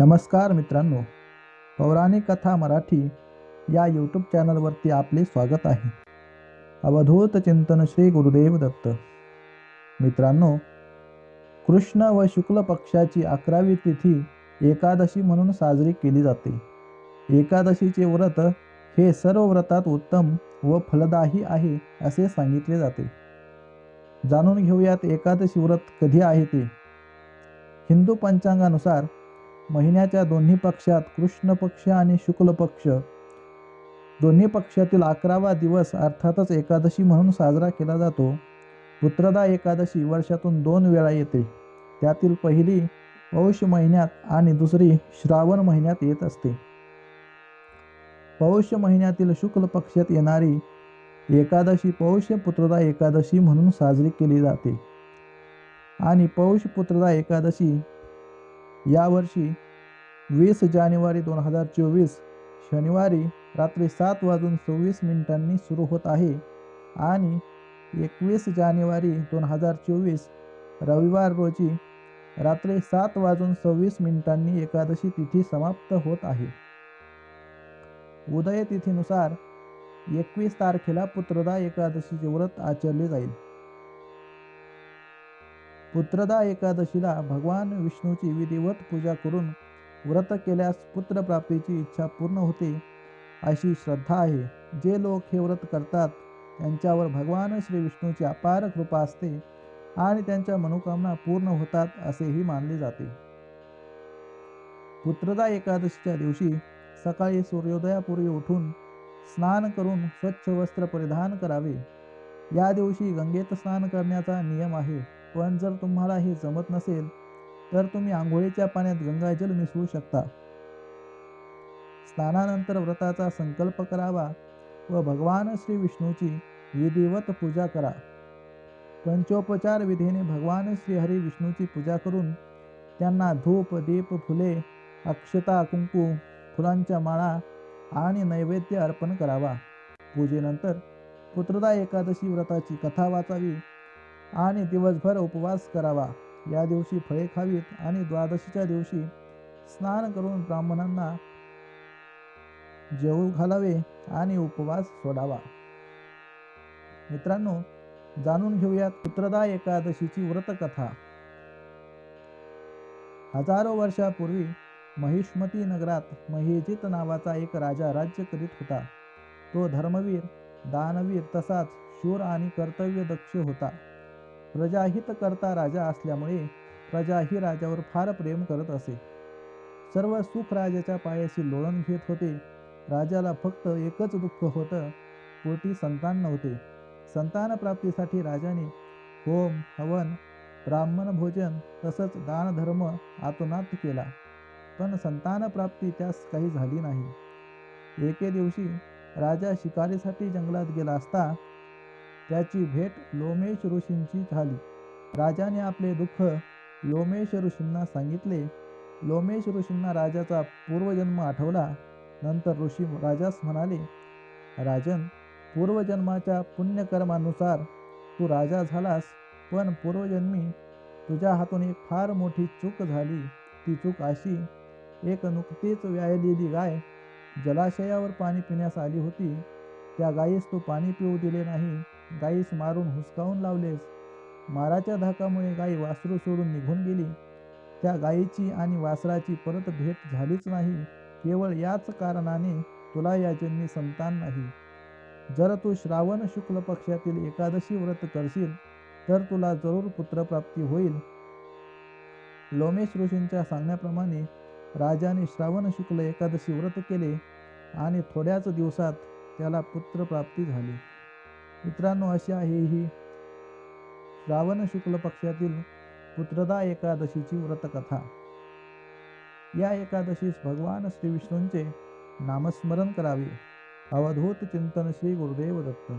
नमस्कार मित्रांनो पौराणिक कथा मराठी या यूट्यूब चॅनलवरती आपले स्वागत आहे. अवधूत चिंतन श्री गुरुदेव दत्त. मित्रांनो कृष्ण व शुक्ल पक्षाची अकरावी तिथी एकादशी म्हणून साजरी केली जाते. एकादशीचे व्रत हे सर्व व्रतात उत्तम व फलदायी आहे असे सांगितले जाते. जाणून घेऊयात एकादशी व्रत कधी आहे ते. हिंदू पंचांगानुसार महिन्याच्या दोन्ही पक्षात कृष्ण पक्ष आणि शुक्ल पक्ष. दोन्ही पक्षातील अकरावा दिवस अर्थातच एकादशी म्हणून साजरा केला जातो. पुत्रदा एकादशी वर्षातून दोन वेळा येते. त्यातील पहिली पौष महिन्यात आणि दुसरी श्रावण महिन्यात येत असते. पौष महिन्यातील शुक्ल पक्षात येणारी एकादशी पौष पुत्रदा एकादशी म्हणून साजरी केली जाते. आणि पौष पुत्रदा एकादशी यावर्षी वीस जानेवारी दोन हजार चोवीस शनिवारी रात्री सात वाजून सव्वीस मिनिटांनी सुरू होत आहे आणि एकवीस जानेवारी दोन हजार चोवीस रविवार रोजी रात्री सात वाजून सव्वीस मिनिटांनी एकादशी तिथी समाप्त होत आहे. उदय तिथीनुसार एकवीस तारखेला पुत्रदा एकादशीचे व्रत आचरले जाईल. पुत्रदा एकादशीला भगवान विष्णूची विधिवत पूजा करून व्रत केल्यास पुत्रप्राप्तीची इच्छा पूर्ण होते अशी श्रद्धा आहे. जे लोक हे व्रत करतात त्यांच्यावर भगवान श्री विष्णूची अपार कृपा असते आणि त्यांच्या मनोकामना पूर्ण होतात असेही मानले जाते. पुत्रदा एकादशीच्या दिवशी सकाळी सूर्योदयापूर्वी उठून स्नान करून स्वच्छ वस्त्र परिधान करावे. या दिवशी गंगेत स्नान करण्याचा नियम आहे. पण जर तुम्हाला हे जमत नसेल तर तुम्ही आंघोळीच्या पाण्यात गंगाजल मिसळू शकता. स्नानानंतर व्रताचा संकल्प करावा व भगवान श्री विष्णूची विधिवत पूजा करा. पंचोपचार विधीने भगवान श्री हरी विष्णूची पूजा करून त्यांना धूप दीप फुले अक्षता कुंकू फुलांच्या माळा आणि नैवेद्य अर्पण करावा. पूजेनंतर पुत्रदा एकादशी व्रताची कथा वाचावी. आणि दिवसभर उपवास करावा. या दिवशी फळे खावीत आणि द्वादशीच्या दिवशी स्नान करून ब्राह्मणांना जेवू घालावे आणि उपवास सोडावा. मित्रांनो जाणून घेऊयात पुत्रदा एकादशीची व्रतकथा. हजारो वर्षापूर्वी महिष्मती नगरात महेजित नावाचा एक राजा राज्य करीत होता. तो धर्मवीर दानवीर तसाच शूर आणि कर्तव्य दक्ष होता. प्रजाहित करता राजा असल्यामुळे प्रजाही राजावर फार प्रेम करत असे. सर्व सुख राजाच्या पायाशी लोळण घेत होते. राजाला फक्त एकच दुःख होतं पोटी संतान नव्हते. संतान प्राप्तीसाठी राजाने होम हवन ब्राह्मण भोजन तसंच दानधर्म आतोनात केला. पण संतान प्राप्ती त्यास काही झाली नाही. एके दिवशी राजा शिकारीसाठी जंगलात गेला असता त्याची भेट लोमेश ऋषींची झाली. राजाने आपले दुःख लोमेश ऋषींना सांगितले. लोमेश ऋषींना राजाचा पूर्वजन्म आठवला. नंतर ऋषी राजास म्हणाले राजन पूर्वजन्माच्या पुण्यकर्मानुसार तू राजा झालास पण पूर्वजन्मी तुझ्या हातून एक फार मोठी चूक झाली. ती चूक अशी एक नुकतीच व्यायलेली गाय जलाशयावर पाणी पिण्यास आली होती. त्या गायीस तू पाणी पिऊ दिले नाही. गायीस मारून हुसकावून लावलेस. माराच्या धाकामुळे गाई वासरू सोडून निघून गेली. त्या गायीची आणि वासराची परत भेट झालीच नाही. केवळ याच कारणाने तुला या जन्मी संतान नाही. जर तू श्रावण शुक्ल पक्षातील एकादशी व्रत करशील तर तुला जरूर पुत्रप्राप्ती होईल. लोमेश ऋषींच्या सांगण्याप्रमाणे राजाने श्रावण शुक्ल एकादशी व्रत केले आणि थोड्याच दिवसात त्याला पुत्रप्राप्ती झाली. मित्रांनो अशी आहे ही श्रावण शुक्ल पक्षातील पुत्रदा एकादशीची व्रतकथा. या एकादशीस भगवान श्री विष्णूंचे नामस्मरण करावे. अवधूत चिंतन श्री गुरुदेव दत्त.